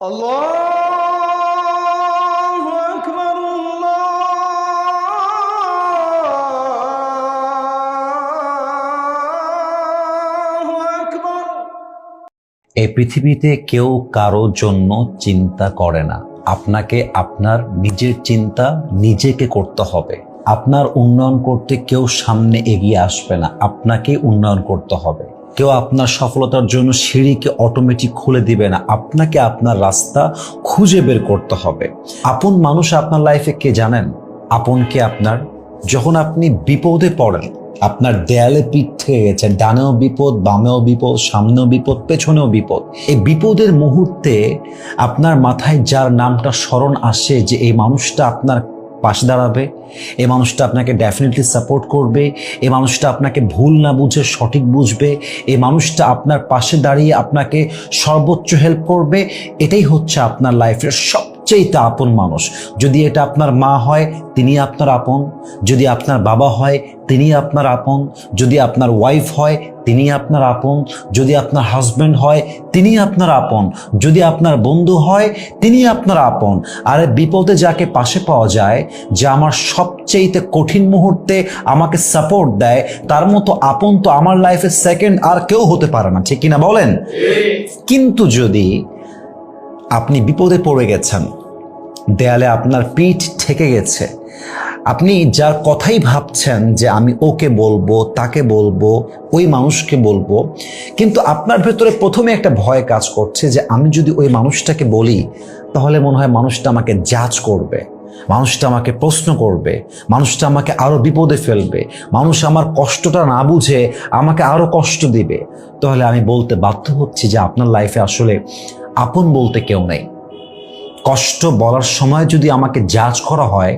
الله أكبر الله أكبر এই পৃথিবীতে কেউ কারো জন্য চিন্তা করে না আপনাকে আপনার নিজের চিন্তা নিজেকে করতে হবে আপনার উন্নয়ন করতে কেউ সামনে এগিয়ে আসবে না আপনাকে উন্নয়ন করতে হবে কেউ আপনার সফলতার জন্য সিঁড়িকে অটোমেটিক খুলে দিবে না। আপনাকে আপনার রাস্তা খুঁজে বের করতে হবে। আপন মানুষ আপনার লাইফে কে জানেন? আপন কে আপনার? যখন আপনি বিপদে পড়েন, আপনার দেয়ালে পিঠ থেকে গেছে, ডানেও বিপদ, বামেও বিপদ, সামনেও বিপদ, পেছনেও বিপদ। এই বিপদের মুহূর্তে আপনার মাথায় যার নামটা স্মরণ আসে যে এই মানুষটা আপনার পাশে দাঁড়াবে, এ মানুষটা আপনাকে ডেফিনেটলি সাপোর্ট করবে, এ মানুষটা আপনাকে ভুল না বুঝে সঠিক বুঝবে, এ মানুষটা আপনার পাশে দাঁড়িয়ে আপনাকে সর্বোচ্চ হেল্প করবে, এটাই হচ্ছে আপনার লাইফের সবচেয়ে আপন মানুষ। যদি এটা আপনার মা হয়, তিনি আপনার আপন। যদি আপনার বাবা হয়, তিনি আপনার আপন। যদি আপনার ওয়াইফ হয় তিনি আপনার আপন। যদি আপনার হাজব্যান্ড হয় তিনি আপনার আপন। যদি আপনার বন্ধু হয় তিনি আপনার আপন। আর বিপদে যাকে পাশে পাওয়া যায়, যে আমার সবচেয়েতে কঠিন মুহূর্তে আমাকে সাপোর্ট দেয়, তার মতো আপন তো আমার লাইফে সেকেন্ড আর কেউ হতে পারে না। ঠিক কিনা বলেন? কিন্তু যদি আপনি বিপদে পড়ে গেছেন, দেয়ালে আপনার পিঠ ঠেকে গেছে আপনি যার কথাই ভাবছেন যে আমি ওকে বলব, তাকে বলব, ওই মানুষকে বলব, কিন্তু আপনার ভেতরে প্রথমে একটা ভয় কাজ করছে যে আমি যদি ওই মানুষটাকে বলি, তাহলে মনে হয় মানুষটা আমাকে জাজ করবে, মানুষটা আমাকে প্রশ্ন করবে, মানুষটা আমাকে আরও বিপদে ফেলবে, মানুষ আমার কষ্টটা না বুঝে আমাকে আরও কষ্ট দিবে। তাহলে আমি বলতে বাধ্য হচ্ছি যে আপনার লাইফে আসলে আপন বলতে কেউ নেই। কষ্ট বলার সময় যদি আমাকে জাজ করা হয়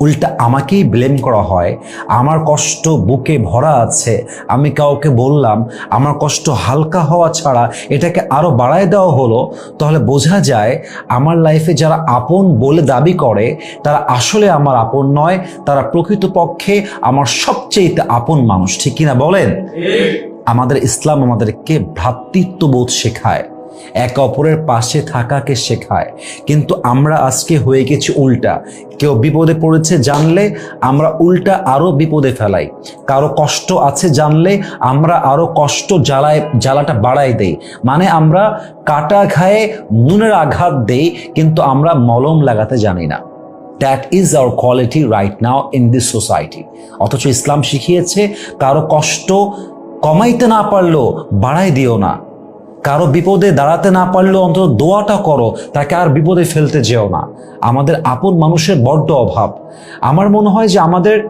উল্টা আমাকেই ব্লেম করা হয়। আমার কষ্ট বুকে ভরা আছে। আমি কাউকে বললাম আমার কষ্ট হালকা হওয়া ছাড়া এটাকে আরও বাড়ায় দেওয়া হলো। তাহলে বোঝা যায় আমার লাইফে যারা আপন বলে দাবি করে তারা আসলে আমার আপন নয়। তারা প্রকৃতপক্ষে আমার সবচেয়ে আপন মানুষ। ঠিক কিনা বলেন? আমাদের ইসলাম আমাদেরকে ভ্রাতৃত্ববোধ শেখায়। একে অপরের পাশে থাকাকে শেখায়। কিন্তু আমরা আজকে হয়ে গেছি উল্টা। কেউ বিপদে পড়েছে জানলে আমরা উল্টা আরও বিপদে ফেলাই। কারও কষ্ট আছে জানলে আমরা আরও কষ্ট জ্বালায়, জ্বালাটা বাড়াই দেই। মানে আমরা কাটা খায়ে নুনের আঘাত দেই, কিন্তু আমরা মলম লাগাতে জানি না। That is our quality right now in this society অথচ ইসলাম শিখিয়েছে, কারও কষ্ট কমাইতে না পারলেও বাড়াই দিও না। কারও বিপদে দাঁড়াতে না পারলেও অন্তত দোয়াটা করো, তাকে আর বিপদে ফেলতে যেও না। আমাদের আপন মানুষের বড্ড অভাব। আমার মনে হয় যে আমাদের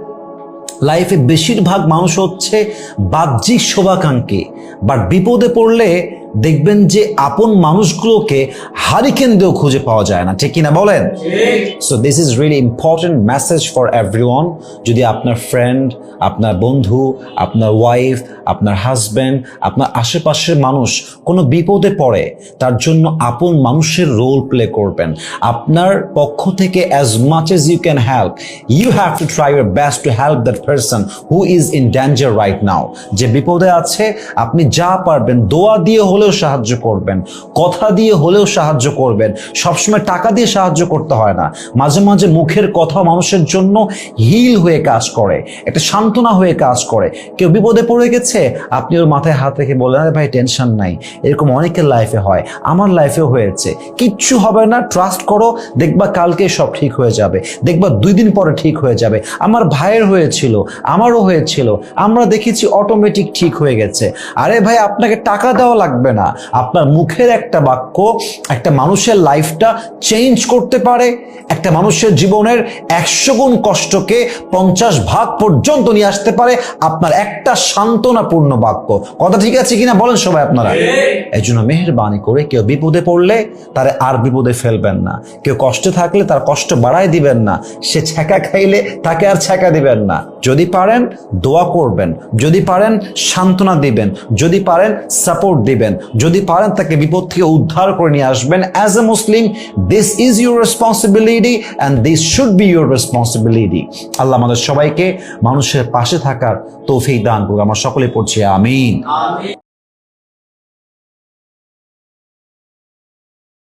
লাইফে বেশিরভাগ মানুষ হচ্ছে বাহ্যিক শোভাকাঙ্ক্ষী। বাট বিপদে পড়লে দেখবেন যে আপন মানুষগুলোকে হারিকেন দিয়েও খুঁজে পাওয়া যায় না। ঠিক কিনা বলেন? So this is really important message for every যদি আপনার ফ্রেন্ড আপনার বন্ধু আপনার ওয়াইফ আপনার হাজব্যান্ড আপনার আশেপাশের মানুষ কোনো বিপদে পড়ে তার জন্য আপন মানুষের রোল প্লে করবেন। আপনার পক্ষ থেকে as much as you can help you have to try your best to help that person who is in danger right now যে বিপদে আছে আপনি যা পারবেন দোয়া দিয়ে হলেও সাহায্য করবেন, কথা দিয়ে হলেও সাহায্য করবেন, সবসময় টাকা দিয়ে সাহায্য করতে হয় না। মাঝে মাঝে মুখের কথা মানুষের জন্য হিল হয়ে কাজ করে, একটা সান্ত্বনা হয়ে কাজ করে। কেউ বিপদে পড়ে গেছে, আপনি ওর মাথায় হাত রেখে আরে ভাই টেনশন নাই। এরকম অনেকের লাইফে হয়, আমার লাইফেও হয়েছে। কিচ্ছু হবে না ট্রাস্ট করো, দেখবা কালকে সব ঠিক হয়ে যাবে, দেখবা দুই দিন পরে ঠিক হয়ে যাবে। আমার ভাইয়ের হয়েছিল, আমারও হয়েছিল, আমরা দেখেছি অটোমেটিক ঠিক হয়ে গেছে। আরে ভাই, আপনাকে টাকা দেওয়া লাগবে না। আপনার মুখের একটা বাক্য একটা মানুষের লাইফটা চেঞ্জ করতে পারে। একটা মানুষের জীবনের একশো গুণ কষ্টকে পঞ্চাশ ভাগ পর্যন্ত নিয়ে আসতে পারে আপনার একটা সান্ত্বনাপূর্ণ বাক্য। কথা ঠিক আছে কিনা বলেন সবাই আপনারা? এই জন্য মেহরবানি করে কেউ বিপদে পড়লে তারে আর বিপদে ফেলবেন না। কেউ কষ্টে থাকলে তার কষ্ট বাড়ায় দিবেন না। সে ছ্যাঁকা খাইলে তাকে আর ছ্যাঁকা দিবেন না। যদি পারেন দোয়া করবেন, যদি পারেন সান্ত্বনা দিবেন, যদি পারেন সাপোর্ট দিবেন, যদি পারেন তাকে বিপদ থেকে উদ্ধার করে নিয়ে আসবেন। As a Muslim this is your responsibility and this should be your responsibility আল্লাহ আমাদের সবাইকে মানুষের পাশে থাকার তৌফিক দান করুক। আমরা সকলে পড়ছি, আমিন।